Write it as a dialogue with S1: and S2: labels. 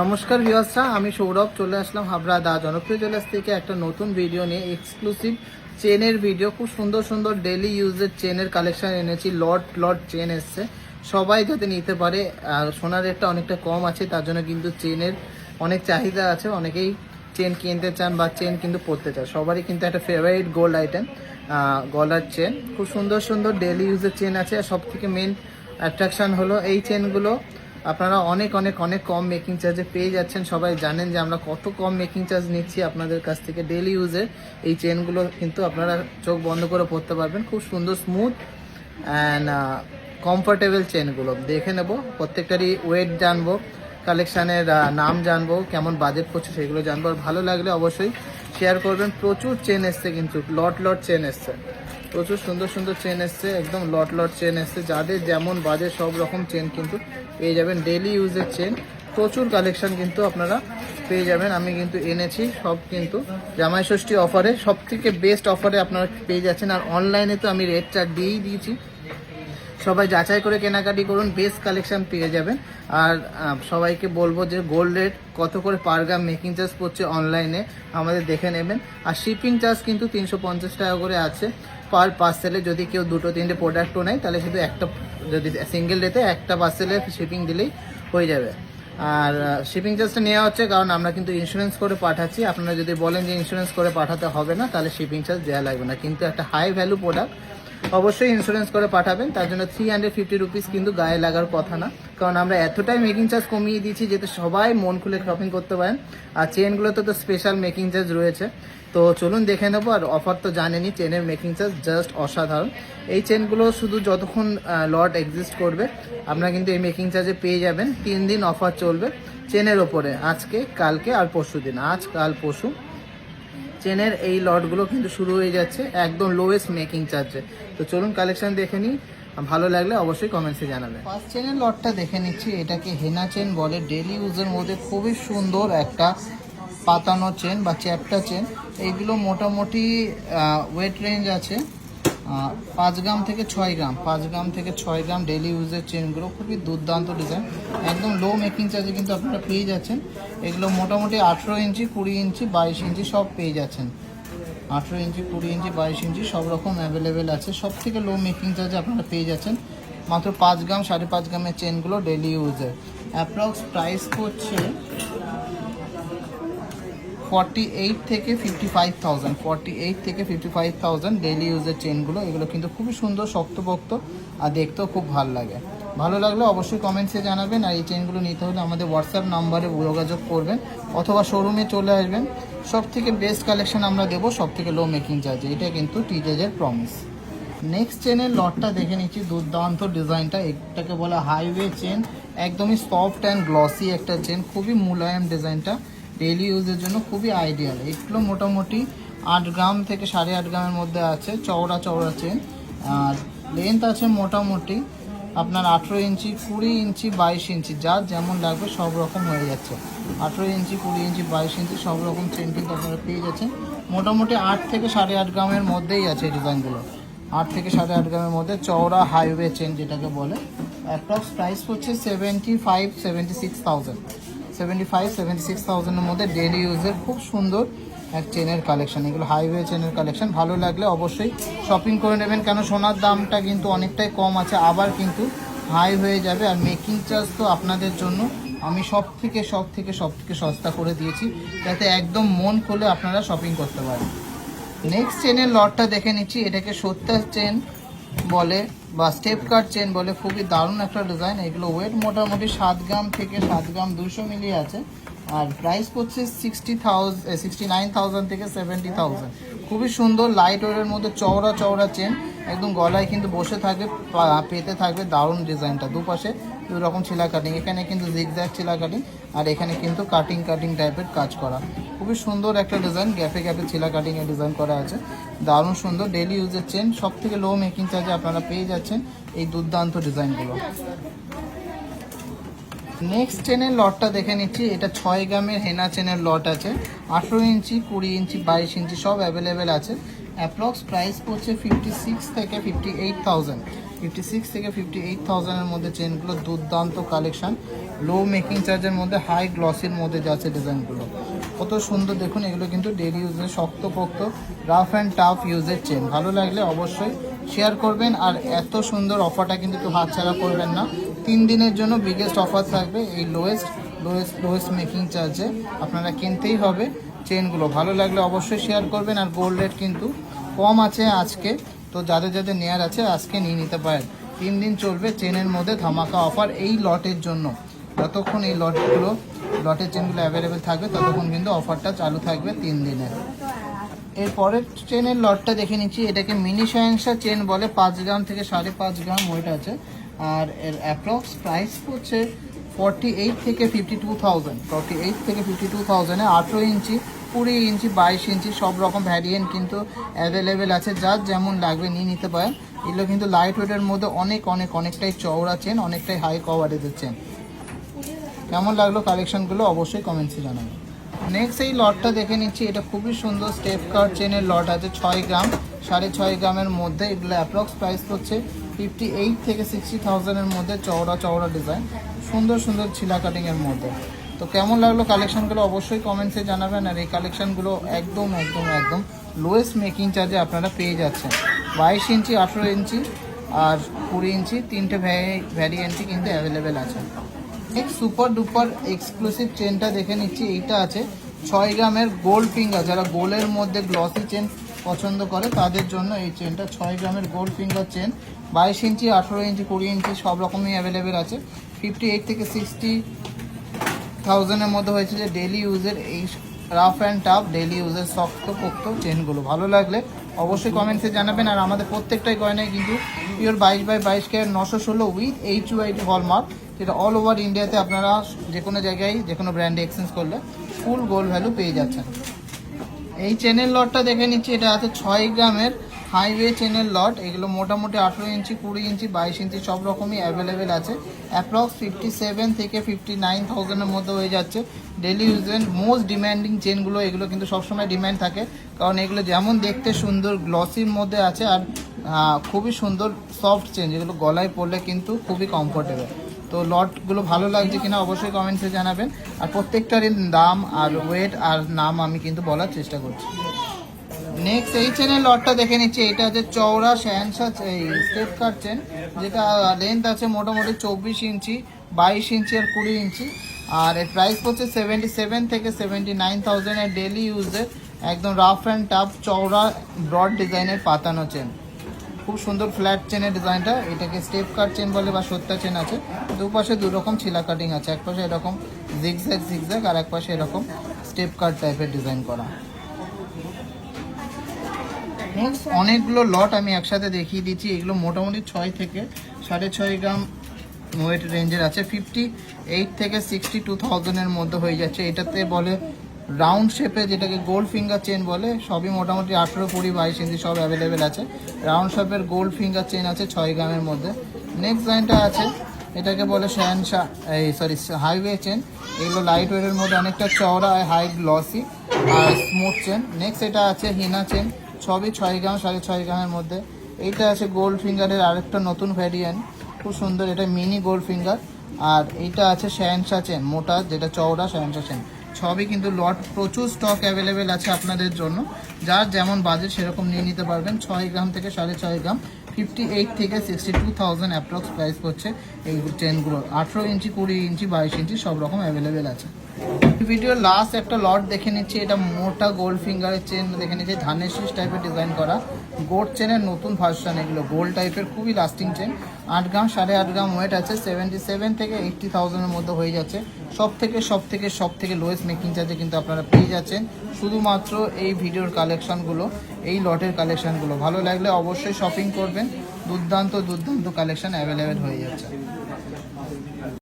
S1: নমস্কার ভিউয়ার্সরা, আমি সৌরভ, চলে আসলাম হাবড়া দা জনপ্রিয় জেলাস থেকে একটা নতুন ভিডিও নিয়ে এক্সক্লুসিভ চেনের ভিডিও খুব সুন্দর সুন্দর ডেলি ইউজের চেনের কালেকশন এনেছি লট লট চেন এসছে। সবাই যাতে নিতে পারে, আর সোনার রেটটা অনেকটা কম আছে, তার জন্য কিন্তু চেনের অনেক চাহিদা আছে, অনেকেই চেন কিনতে চান বা চেন কিন্তু পরতে চান। সবারই কিন্তু একটা ফেভারিট গোল্ড আইটেম গলার চেন খুব সুন্দর সুন্দর ডেলি ইউজের চেন আছে, আর সব থেকে মেন অ্যাট্রাকশন হলো এই চেনগুলো আপনারা অনেক অনেক অনেক কম মেকিং চার্জে পেয়ে যাচ্ছেন। সবাই জানেন যে আমরা কত কম মেকিং চার্জ নিচ্ছি আপনাদের কাছ থেকে ডেলি ইউজে এই চেনগুলো কিন্তু আপনারা চোখ বন্ধ করে পড়তে পারবেন। খুব সুন্দর স্মুথ অ্যান্ড কমফোর্টেবল চেনগুলো দেখে নেব, প্রত্যেকটারই ওয়েট জানব কালেকশানের নাম জানব, কেমন বাজেট করছে সেগুলো জানব। আর ভালো লাগলে অবশ্যই শেয়ার করবেন। প্রচুর চেন এসছে কিন্তু লট লট চেন এসছে। প্রচুর সুন্দর সুন্দর চেন এসছে, একদম লট লট চেন এসছে। যাদের যেমন বাজে সব রকম চেন কিন্তু পেয়ে যাবেন। ডেলি ইউজের চেন প্রচুর কালেকশন কিন্তু আপনারা পেয়ে যাবেন। আমি কিন্তু এনেছি, সব কিন্তু জামাই ষষ্ঠী অফারে সব থেকে বেস্ট অফারে আপনারা পেয়ে যাচ্ছেন। আর অনলাইনে তো আমি রেট চার্ট দিয়েই দিয়েছি। সবাই যাচাই করে কেনাকাটি করুন বেস্ট কালেকশন পেয়ে যাবেন। আর সবাইকে বলব যে গোল্ড রেট কত করে পার গ্রাম মেকিং চার্জ পড়ছে অনলাইনে আমাদের দেখে নেবেন। আর শিপিং চার্জ কিন্তু তিনশো পঞ্চাশ টাকা করে আছে। পার পার্সেলে যদি কেউ দুটো, তিনটে প্রোডাক্টও নেয়, তাহলে শুধু একটা, যদি সিঙ্গেল ডেতে একটা পার্সেলে শিপিং দিলেই হয়ে যাবে। আর শিপিং চার্জটা নেওয়া হচ্ছে, কারণ আমরা কিন্তু ইন্স্যুরেন্স করে পাঠাচ্ছি। আপনারা যদি বলেন যে ইন্স্যুরেন্স করে পাঠাতে হবে না, তাহলে শিপিং চার্জ দেওয়া লাগবে না। কিন্তু একটা হাই ভ্যালু প্রোডাক্ট অবশ্যই ইন্স্যুরেন্স করে পাঠাবেন। তার জন্য থ্রি হান্ড্রেড ফিফটি রুপিস কিন্তু গায়ে লাগার কথা না। কারণ আমরা এতটাই মেকিং চার্জ কমিয়ে দিয়েছি যাতে সবাই মন খুলে শপিং করতে পারেন। আর চেনগুলোতে তো স্পেশাল মেকিং চার্জ রয়েছে। তো চলুন দেখে নেব, আর অফার তো জানেনই চেনের মেকিং চার্জ জাস্ট অসাধারণ। এই চেনগুলো শুধু যতক্ষণ লট এক্সিস্ট করবে, আপনারা কিন্তু এই মেকিং চার্জে পেয়ে যাবেন। তিন দিন অফার চলবে চেনের ওপরে, আজকে, কালকে আর পরশু দিন আজ, কাল, পরশু। চেনের এই লটগুলো কিন্তু শুরু হয়ে যাচ্ছে, একদম লোয়েস্ট মেকিং চার্জে তো চলুন কালেকশন দেখে নিই, ভালো লাগলে অবশ্যই কমেন্টসে জানাবেন। ফার্স্ট চেনের লটটা দেখে নিচ্ছি, এটাকে হেনা চেন বলে। ডেলি ইউজের মধ্যে খুবই সুন্দর একটা পাতানো চেন বা চ্যাপটা চেন এইগুলো মোটামুটি ওয়েট রেঞ্জ আছে। পাঁচ গ্রাম থেকে ছয় গ্রাম, পাঁচ গ্রাম থেকে ছয় গ্রাম ডেলি ইউজের চেনগুলো খুবই দুর্দান্ত ডিজাইন একদম লো মেকিং চার্জে কিন্তু আপনারা পেয়ে যাচ্ছেন। এগুলো মোটামুটি আঠেরো ইঞ্চি, কুড়ি ইঞ্চি, বাইশ ইঞ্চি সব পেয়ে যাচ্ছেন। আঠেরো ইঞ্চি, কুড়ি ইঞ্চি, বাইশ ইঞ্চি সব রকম অ্যাভেলেবেল আছে। সব থেকে লো মেকিং চার্জে আপনারা পেয়ে যাচ্ছেন। মাত্র পাঁচ গ্রাম, সাড়ে পাঁচ গ্রামের চেনগুলো ডেলি ইউজের অ্যাপ্রক্স প্রাইস করছে ফর্টি এইট থেকে fifty five thousand forty eight থেকে ফিফটি ফাইভ থাউজেন্ড ডেলি ইউজের চেনগুলো এগুলো কিন্তু খুবই সুন্দর, শক্তপোক্ত আর দেখতেও খুব ভালো লাগে। ভালো লাগলে অবশ্যই কমেন্টসে জানাবেন আর এই চেনগুলো নিতে হলে আমাদের হোয়াটসঅ্যাপ নাম্বারে যোগাযোগ করবেন অথবা শোরুমে চলে আসবেন। সব থেকে বেস্ট কালেকশন আমরা দেবো সব থেকে লো মেকিং চার্জে এটা কিন্তু টিজেজের প্রমিস নেক্সট চেনের লটটা দেখে নিচ্ছি, দুর্দান্ত ডিজাইনটা, এটাকে বলা হাইওয়ে চেন একদমই সফট অ্যান্ড গ্লসি একটা চেন খুবই মুলায়ম ডিজাইনটা। ডেইলি ইউজের জন্য খুবই আইডিয়াল এগুলো মোটামুটি আট গ্রাম থেকে সাড়ে আট গ্রামের মধ্যে আছে, চওড়া চওড়া চেন আর লেন্থ আছে মোটামুটি আপনার আঠেরো ইঞ্চি, কুড়ি ইঞ্চি, বাইশ ইঞ্চি, যা যেমন লাগবে সব রকম হয়ে যাচ্ছে। আঠেরো ইঞ্চি, কুড়ি ইঞ্চি, বাইশ ইঞ্চি সব রকম চেন কিন্তু আপনারা পেয়ে যাচ্ছেন। মোটামুটি আট থেকে সাড়ে আট গ্রামের মধ্যেই আছে এই ডিজাইনগুলো আট থেকে সাড়ে আট গ্রামের মধ্যে চওড়া হাইওয়ে চেন যেটাকে বলে। অ্যাপ্রক্স প্রাইস হচ্ছে seventy five seventy six thousand seventy five seventy six মধ্যে ডেলি ইউজের খুব সুন্দর এক চেনের কালেকশন এগুলো হাইওয়ে চেনের কালেকশন ভালো লাগলে অবশ্যই শপিং করে নেবেন। কেন সোনার দামটা কিন্তু অনেকটাই কম আছে, আবার কিন্তু হাই হয়ে যাবে। আর মেকিং চার্জ তো আপনাদের জন্য আমি সব থেকে সব থেকে সব থেকে সস্তা করে দিয়েছি। যাতে একদম মন খুলে আপনারা শপিং করতে পারেন। নেক্সট চেনের লটটা দেখে নিচ্ছি। এটাকে সত্তর চেন বলে বা স্টেপ কাট চেন বলে, খুবই দারুণ একটা ডিজাইন এগুলো ওয়েট মোটামুটি সাত গ্রাম থেকে সাত গ্রাম দুশো মিলি আছে। আর প্রাইস পড়ছে sixty thousand sixty nine thousand থেকে সেভেন্টি থাউজেন্ড খুবই সুন্দর লাইট ওয়েটের মধ্যে চওড়া চওড়া চেন একদম গলায় কিন্তু বসে থাকবে পেতে থাকবে দারুণ ডিজাইনটা। দুপাশে রকম ছিলা কাটিং এখানে কিন্তু জিগজ্যাগ ছিলা কাটিং আর এখানে কিন্তু কাটিং কাটিং টাইপের কাজ করা। খুবই সুন্দর একটা ডিজাইন গ্যাপে গ্যাপে ছিলা কাটিং এর ডিজাইন করা আছে। দারুণ সুন্দর ডেলি ইউজের চেন সব থেকে লো মেকিং চার্জে আপনারা পেয়ে যাচ্ছেন এই দুর্দান্ত ডিজাইনগুলো নেক্সট চেনের লটটা দেখে নিচ্ছি। এটা ছয় গ্রামের হেনা চেনের লট আছে। আঠেরো ইঞ্চি, কুড়ি ইঞ্চি, বাইশ ইঞ্চি সব অ্যাভেলেবেল আছে। অ্যাপ্রক্স প্রাইস পড়ছে ফিফটি সিক্স থেকে fifty eight thousand fifty six থেকে ফিফটি এইট থাউজেন্ডের মধ্যে চেনগুলো দুর্দান্ত কালেকশান লো মেকিং চার্জের মধ্যে হাই গ্লসির মধ্যে যাচ্ছে ডিজাইনগুলো কত সুন্দর দেখুন, এগুলো কিন্তু ডেলি ইউজের শক্তপোক্ত রাফ অ্যান্ড টাফ ইউজের চেন ভালো লাগলে অবশ্যই শেয়ার করবেন আর এত সুন্দর অফারটা কিন্তু একটু হাতছাড়া করবেন না। তিন দিনের জন্য বিগেস্ট অফার থাকবে এই লোয়েস্ট লোয়েস্ট লোয়েস্ট মেকিং চার্জে আপনারা কিনতেই হবে চেনগুলো ভালো লাগলে অবশ্যই শেয়ার করবেন আর গোল্ড রেট কিন্তু কম আছে আজকে। তো যাদের যাদের নেয়ার আছে আজকে নিয়ে নিতে পারেন। তিন দিন চলবে চেনের মধ্যে ধামাকা অফার এই লটের জন্য। যতক্ষণ এই লটগুলো, লটের চেনগুলো অ্যাভেলেবেল থাকবে, ততক্ষণ কিন্তু অফারটা চালু থাকবে তিন দিনের এরপরের চেনের লটটা দেখে নিচ্ছি। এটাকে মিনি সহেংসা চেন বলে পাঁচ গ্রাম থেকে সাড়ে পাঁচ গ্রাম ওয়েট আছে। আর এর অ্যাপ্রক্স প্রাইস হচ্ছে ফর্টি এইট থেকে fifty two thousand forty eight থেকে ফিফটি টু থাউজেন্ডে আঠেরো ইঞ্চি, কুড়ি ইঞ্চি, বাইশ ইঞ্চি সব রকম ভ্যারিয়েন্ট কিন্তু অ্যাভেলেবেল আছে। যার যেমন লাগবে নিয়ে নিতে পারেন। এগুলো কিন্তু লাইট ওয়েটের মধ্যে অনেক অনেক, অনেকটাই চওড়া চেন অনেকটাই হাই কভারেজের চেন কেমন লাগল কালেকশনগুলো অবশ্যই কমেন্টসে জানাবেন। নেক্সট এই লটটা দেখে নিচ্ছি। এটা খুবই সুন্দর স্টেপ কার চেনের লট আছে, ছয় গ্রাম। সাড়ে ছয় গ্রামের মধ্যে এগুলো অ্যাপ্রক্স প্রাইস হচ্ছে ফিফটি এইট থেকে সিক্সটি থাউজেন্ডের মধ্যে চওড়া চওড়া ডিজাইন সুন্দর সুন্দর ছিলা কাটিংয়ের মধ্যে। তো কেমন লাগল কালেকশনগুলো অবশ্যই কমেন্টসে জানাবেন আর এই কালেকশনগুলো একদম একদম একদম লোয়েস্ট মেকিং চার্জে আপনারা পেয়ে যাচ্ছেন। বাইশ ইঞ্চি, আঠেরো ইঞ্চি আর কুড়ি ইঞ্চি তিনটে ভ্যারিয়েন্টই কিন্তু অ্যাভেলেবেল আছে। এক সুপার ডুপার এক্সক্লুসিভ চেনটা দেখে নিচ্ছি, এইটা আছে ছয় গ্রামের গোল্ড ফিঙ্গার যারা গোল্ডের মধ্যে গ্লসি চেন পছন্দ করে, তাদের জন্য এই চেনটা ছয় গ্রামের গোল্ড ফিঙ্গার চেন বাইশ ইঞ্চি, আঠেরো ইঞ্চি, কুড়ি ইঞ্চি, সব রকমই অ্যাভেলেবেল আছে। ফিফটি এইট থেকে সিক্সটি থাউজেন্ডের মধ্যে হয়েছে যে ডেলি ইউজের এই রাফ অ্যান্ড টাফ ডেলি ইউজের শক্ত পোক্ত চেনগুলো ভালো লাগলে অবশ্যই কমেন্টসে জানাবেন, আর আমাদের প্রত্যেকটাই গয়নায় কিন্তু পিওর বাইশ বাই বাইশ কে নশো ষোলো উইথ এইচ ওয়াইট হলমার্ক যেটা অল ওভার ইন্ডিয়াতে আপনারা যে কোনো জায়গায় যে কোনো ব্র্যান্ডে এক্সচেঞ্জ করলে ফুল গোল্ড ভ্যালু পেয়ে যাচ্ছেন। এই চেনের লটটা দেখে নিচ্ছি, এটা আছে ছয় গ্রামের হাইওয়ে চেনের লট এগুলো মোটামুটি আঠেরো ইঞ্চি, কুড়ি ইঞ্চি, বাইশ ইঞ্চি সব রকমই অ্যাভেলেবেল আছে। অ্যাপ্রক্স ফিফটি সেভেন থেকে ফিফটি নাইন থাউজেন্ডের মধ্যে হয়ে যাচ্ছে। ডেলি ইউজের মোস্ট ডিম্যান্ডিং চেনগুলো এগুলো কিন্তু সবসময় ডিম্যান্ড থাকে। কারণ এগুলো যেমন দেখতে সুন্দর গ্লসির মধ্যে আছে আর খুবই সুন্দর সফট চেন যেগুলো গলায় পরলে কিন্তু খুবই কমফোর্টেবল তো লটগুলো ভালো লাগছে কিনা অবশ্যই কমেন্টসে জানাবেন। আর প্রত্যেকটারই দাম আর ওয়েট আর নাম আমি কিন্তু বলার চেষ্টা করছি। নেক্সট এই চেনের লটটা দেখে নিচ্ছি। এটা হচ্ছে চওড়া শ্যানসা এই স্টেপ কাট চেন যেটা লেন্থ আছে মোটামুটি চব্বিশ ইঞ্চি, বাইশ ইঞ্চি আর কুড়ি ইঞ্চি। আর এর প্রাইস পড়ছে সেভেন্টি সেভেন থেকে সেভেন্টি নাইন থাউজেন্ডের ডেলি ইউজের একদম রাফ অ্যান্ড টাফ চওড়া ব্রড ডিজাইনের পাতানো চেন খুব সুন্দর ফ্ল্যাট চেনের ডিজাইনটা এটাকে স্টেপ কাট চেন বলে বা সত্তা চেন আছে। দুপাশে দু রকম ছিলা কাটিং আছে। এক পাশে এরকম জিগজ্যাগ জিগজ্যাগ আর এক পাশে এরকম স্টেপ কাট টাইপের ডিজাইন করা। অনেকগুলো লট আমি একসাথে দেখিয়ে দিচ্ছি। এগুলো মোটামুটি ছয় থেকে সাড়ে ছয় গ্রাম ওয়েট রেঞ্জের আছে। ফিফটি এইট থেকে সিক্সটি টু থাউজেন্ডের মধ্যে হয়ে যাচ্ছে। এটাতে বলে রাউন্ড শেপে যেটাকে গোল্ড ফিঙ্গার চেন বলে, সবই মোটামুটি আঠেরো, কুড়ি, বাইশ ইঞ্চি সব অ্যাভেলেবেল আছে। রাউন্ড শেপের গোল্ড ফিঙ্গার চেন আছে ছয় গ্রামের মধ্যে। নেক্সট লাইনটা আছে, এটাকে বলে শ্যানশা এই সরি হাইওয়ে চেন এগুলো লাইট ওয়েটের মধ্যে অনেকটা চওড়া আর হাই গ্লসি আর স্মুথ চেন নেক্সট এটা আছে হিনা চেন সবই ছয় গ্রাম, সাড়ে ছয় গ্রামের মধ্যে। এইটা আছে গোল্ড ফিঙ্গারের আরেকটা নতুন ভ্যারিয়েন্ট খুব সুন্দর, এটা মিনি গোল্ড ফিঙ্গার আর এইটা আছে শ্যানশা চেন মোটা, যেটা চওড়া শ্যানশা চেন সবই কিন্তু লট প্রচুর স্টক অ্যাভেলেবেল আছে আপনাদের জন্য। যার যেমন বাজেট সেরকম নিয়ে নিতে পারবেন। ছয় গ্রাম থেকে সাড়ে ছয় গ্রাম ফিফটি এইট থেকে sixty two thousand approx price করছে এই চেনগুলোর আঠেরো ইঞ্চি, কুড়ি ইঞ্চি, বাইশ ইঞ্চি সব রকম অ্যাভেলেবেল আছে। ভিডিও লাস্ট একটা লট দেখে নিচ্ছি। এটা মোটা গোল্ড ফিঙ্গারের চেন দেখে নিচ্ছি। ধানের শীষ টাইপের ডিজাইন করা। গোল্ড চেনের নতুন ভার্সন এগুলো। গোল্ড টাইপের খুবই লাস্টিং চেন আট গ্রাম, সাড়ে আট গ্রাম ওয়েট আছে। সেভেন্টি সেভেন থেকে এইটটি থাউজেন্ডের মধ্যে হয়ে যাচ্ছে। সব থেকে সব থেকে সব থেকে লোয়েস্ট মেকিং চার্জে কিন্তু আপনারা পেয়ে যাচ্ছেন। শুধুমাত্র এই ভিডিওর কালেকশনগুলো এই লটের কালেকশনগুলো ভালো লাগলে অবশ্যই শপিং করবেন। দুর্দান্ত দুর্দান্ত কালেকশন অ্যাভেলেবেল হয়ে যাচ্ছে।